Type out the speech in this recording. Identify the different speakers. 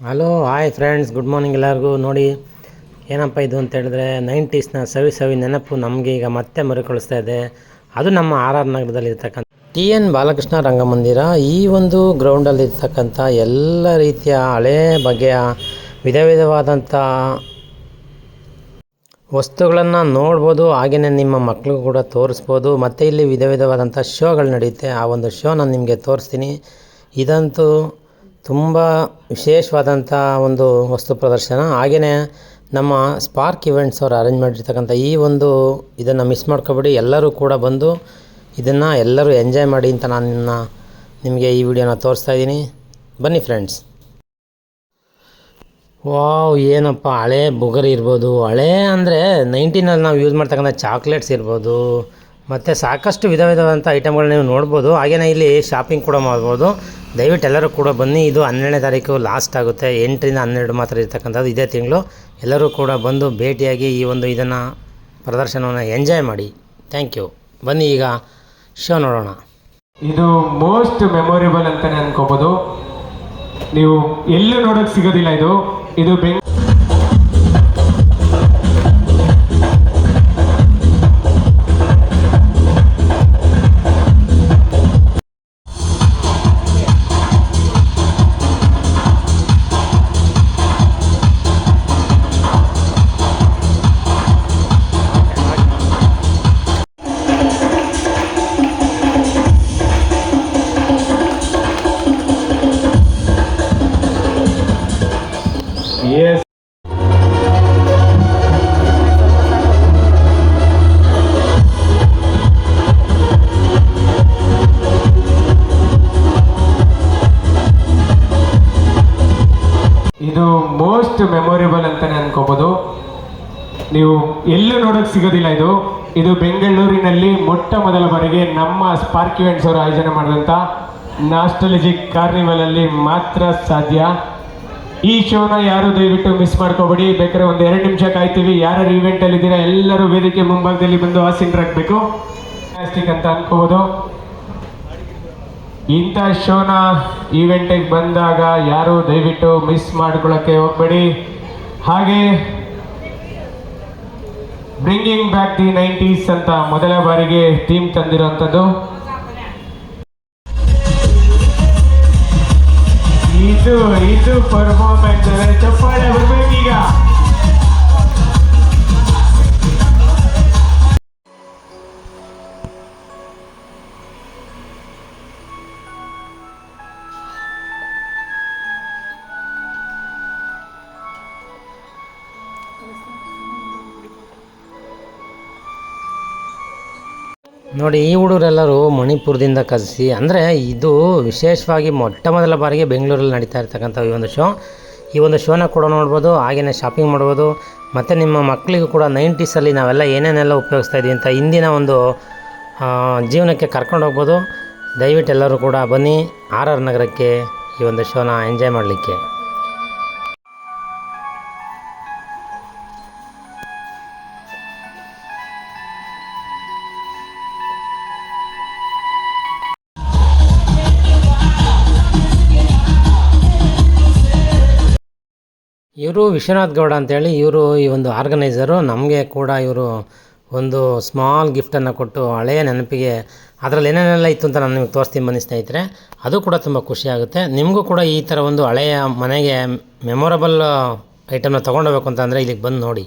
Speaker 1: Hello hi friends good morning ಎಲ್ಲರಿಗೂ. ನೋಡಿ, ಏನಪ್ಪ ಇದು ಅಂತ ಹೇಳಿದ್ರೆ ನೈಂಟೀಸ್ನ ಸವಿ ಸವಿ ನೆನಪು ನಮಗೆ ಈಗ ಮತ್ತೆ ಮರುಕಳಿಸ್ತಾ ಇದೆ. ಅದು ನಮ್ಮ ಆರ್ ಆರ್ ನಗರದಲ್ಲಿ ಇರ್ತಕ್ಕಂಥ ಟಿ ಎನ್ ಬಾಲಕೃಷ್ಣ ರಂಗಮಂದಿರ. ಈ ಒಂದು ಗ್ರೌಂಡಲ್ಲಿ ಇರ್ತಕ್ಕಂಥ ಎಲ್ಲ ರೀತಿಯ ಹಳೆ ಬಗೆಯ ವಿಧ ವಿಧವಾದಂಥ ವಸ್ತುಗಳನ್ನು ನೋಡ್ಬೋದು. ಹಾಗೆಯೇ ನಿಮ್ಮ ಮಕ್ಕಳಿಗೂ ಕೂಡ ತೋರಿಸ್ಬೋದು. ಮತ್ತು ಇಲ್ಲಿ ವಿಧ ವಿಧವಾದಂಥ ಶೋಗಳು ನಡೆಯುತ್ತೆ. ಆ ಒಂದು ಶೋ ನಾನು ನಿಮಗೆ ತೋರಿಸ್ತೀನಿ. ಇದಂತೂ ತುಂಬ ವಿಶೇಷವಾದಂಥ ಒಂದು ವಸ್ತು ಪ್ರದರ್ಶನ. ಹಾಗೆಯೇ ನಮ್ಮ ಸ್ಪಾರ್ಕ್ ಇವೆಂಟ್ಸ್ ಅವರು ಅರೇಂಜ್ ಮಾಡಿರ್ತಕ್ಕಂಥ ಈ ಒಂದು ಇದನ್ನು ಮಿಸ್ ಮಾಡ್ಕೊಬೇಡಿ. ಎಲ್ಲರೂ ಕೂಡ ಬಂದು ಇದನ್ನು ಎಲ್ಲರೂ ಎಂಜಾಯ್ ಮಾಡಿ ಅಂತ ನಾನು ನಿಮಗೆ ಈ ವಿಡಿಯೋನ ತೋರಿಸ್ತಾ ಇದ್ದೀನಿ. ಬನ್ನಿ ಫ್ರೆಂಡ್ಸ್ ವಾವ್, ಏನಪ್ಪ, ಹಳೆ ಬುಗರಿ ಇರ್ಬೋದು. ಹಳೆ ಅಂದರೆ ನೈನ್ಟೀನಲ್ಲಿ ನಾವು ಯೂಸ್ ಮಾಡ್ತಕ್ಕಂಥ ಚಾಕ್ಲೇಟ್ಸ್ ಇರ್ಬೋದು. ಮತ್ತು ಸಾಕಷ್ಟು ವಿಧ ವಿಧವಾದಂಥ ಐಟಮ್ಗಳನ್ನ ನೀವು ನೋಡ್ಬೋದು. ಹಾಗೆಯೇ ಇಲ್ಲಿ ಶಾಪಿಂಗ್ ಕೂಡ ಮಾಡ್ಬೋದು. ದಯವಿಟ್ಟು ಎಲ್ಲರೂ ಕೂಡ ಬನ್ನಿ. ಇದು ಹನ್ನೆರಡನೇ ತಾರೀಕು ಲಾಸ್ಟ್ ಆಗುತ್ತೆ. ಎಂಟರಿಂದ ಹನ್ನೆರಡು ಮಾತ್ರ ಇರ್ತಕ್ಕಂಥದ್ದು ಇದೇ ತಿಂಗಳು. ಎಲ್ಲರೂ ಕೂಡ ಬಂದು ಭೇಟಿಯಾಗಿ ಈ ಒಂದು ಇದನ್ನು, ಪ್ರದರ್ಶನವನ್ನು ಎಂಜಾಯ್ ಮಾಡಿ. ಥ್ಯಾಂಕ್ ಯು ಬನ್ನಿ ಈಗ ಶೋ ನೋಡೋಣ.
Speaker 2: ಇದು ಮೋಸ್ಟ್ ಮೆಮೊರೇಬಲ್ ಅಂತಲೇ ಅನ್ಕೋಬಹುದು ನೀವು ಎಲ್ಲೂ ನೋಡೋಕ್ಕೆ ಸಿಗೋದಿಲ್ಲ ಇದು. ಇದು ಬೆಂಗ್ ಎಸ್ ಇದು ಮೋಸ್ಟ್ ಮೆಮೊರೇಬಲ್ ಅಂತಾನೆ ಅನ್ಕೋಬಹುದು ನೀವು ಎಲ್ಲೂ ನೋಡೋಕೆ ಸಿಗೋದಿಲ್ಲ ಇದು. ಇದು ಬೆಂಗಳೂರಿನಲ್ಲಿ ಮೊಟ್ಟ ಮೊದಲ ಬಾರಿಗೆ ನಮ್ಮ ಸ್ಪಾರ್ಕ್ ಇವೆಂಟ್ಸ್ ಅವರು ಆಯೋಜನೆ ಮಾಡಿದಂಥ ಕಾರ್ನಿವಲ್ ಅಲ್ಲಿ ಮಾತ್ರ ಸಾಧ್ಯ. ಈ ಶೋನ ಯಾರು ದಯವಿಟ್ಟು ಮಿಸ್ ಮಾಡ್ಕೋಬೇಡಿ. ಬೇಕಾದ್ರೆ ಒಂದು ಎರಡು ನಿಮಿಷ ಕಾಯ್ತೀವಿ. ಯಾರು ಇವೆಂಟ್ ಅಲ್ಲಿ ಇದ್ದೀರಾ, ಎಲ್ಲರೂ ವೇದಿಕೆ ಮುಂಭಾಗದಲ್ಲಿ ಬಂದು ಆಸೀನರಾಗಬೇಕು ಅಂತ ಅನ್ಕೋಬಹುದು ಇಂಥ ಶೋನ ಈವೆಂಟಿಗೆ ಬಂದಾಗ ಯಾರು ದಯವಿಟ್ಟು ಮಿಸ್ ಮಾಡ್ಕೊಳ್ಳೋಕ್ಕೆ ಹೋಗ್ಬೇಡಿ. ಹಾಗೆ ಬ್ರಿಂಗಿಂಗ್ ಬ್ಯಾಕ್ ದಿ ನೈಂಟೀಸ್ ಅಂತ ಮೊದಲ ಬಾರಿಗೆ ಥೀಮ್ ತಂದಿರುವಂಥದ್ದು. ಇದು ಇದು ಪರ್ಫಾರ್ಮೆನ್ಸ್ ಚಪ್ಪಾಳೆ
Speaker 1: ನೋಡಿ, ಈ ಹುಡುಗರೆಲ್ಲರೂ ಮಣಿಪುರದಿಂದ ಕಸಿ ಅಂದರೆ ಇದು ವಿಶೇಷವಾಗಿ ಮೊಟ್ಟ ಮೊದಲ ಬಾರಿಗೆ ಬೆಂಗಳೂರಲ್ಲಿ ನಡೀತಾ ಇರ್ತಕ್ಕಂಥ ಈ ಒಂದು ಶೋ. ಈ ಒಂದು ಶೋನ ಕೂಡ ನೋಡ್ಬೋದು ಹಾಗೆಯೇ ಶಾಪಿಂಗ್ ಮಾಡ್ಬೋದು, ಮತ್ತು ನಿಮ್ಮ ಮಕ್ಕಳಿಗೂ ಕೂಡ ನೈಂಟೀಸಲ್ಲಿ ನಾವೆಲ್ಲ ಏನೇನೆಲ್ಲ ಉಪಯೋಗಿಸ್ತಾ ಇದ್ದೀವಿ ಅಂತ ಇಂದಿನ ಒಂದು ಜೀವನಕ್ಕೆ ಕರ್ಕೊಂಡು ಹೋಗ್ಬೋದು. ದಯವಿಟ್ಟು ಎಲ್ಲರೂ ಕೂಡ ಬನ್ನಿ, ಆರ್ ಆರ್ ನಗರಕ್ಕೆ ಈ ಒಂದು ಶೋನ ಎಂಜಾಯ್ ಮಾಡಲಿಕ್ಕೆ. ಇವರು ವಿಶ್ವನಾಥ್ ಗೌಡ ಅಂತೇಳಿ ಇವರು ಈ ಒಂದು ಆರ್ಗನೈಸರು. ನಮಗೆ ಕೂಡ ಇವರು ಒಂದು ಸ್ಮಾಲ್ ಗಿಫ್ಟನ್ನು ಕೊಟ್ಟು ಹಳೆಯ ನೆನಪಿಗೆ ಅದರಲ್ಲಿ ಏನೇನೆಲ್ಲ ಇತ್ತು ಅಂತ ನಾನು ನಿಮಗೆ ತೋರಿಸ್ತೀನಿ ಬನ್ನಿ ಸ್ನೇಹಿತರೆ. ಅದು ಕೂಡ ತುಂಬ ಖುಷಿಯಾಗುತ್ತೆ ನಿಮಗೂ ಕೂಡ ಈ ಥರ ಒಂದು ಹಳೆಯ ಮನೆಗೆ ಮೆಮೊರಬಲ್ ಐಟಮ್ನ ತೊಗೊಂಡೋಗ್ಬೇಕು ಅಂತಂದರೆ ಇಲ್ಲಿಗೆ ಬಂದು ನೋಡಿ.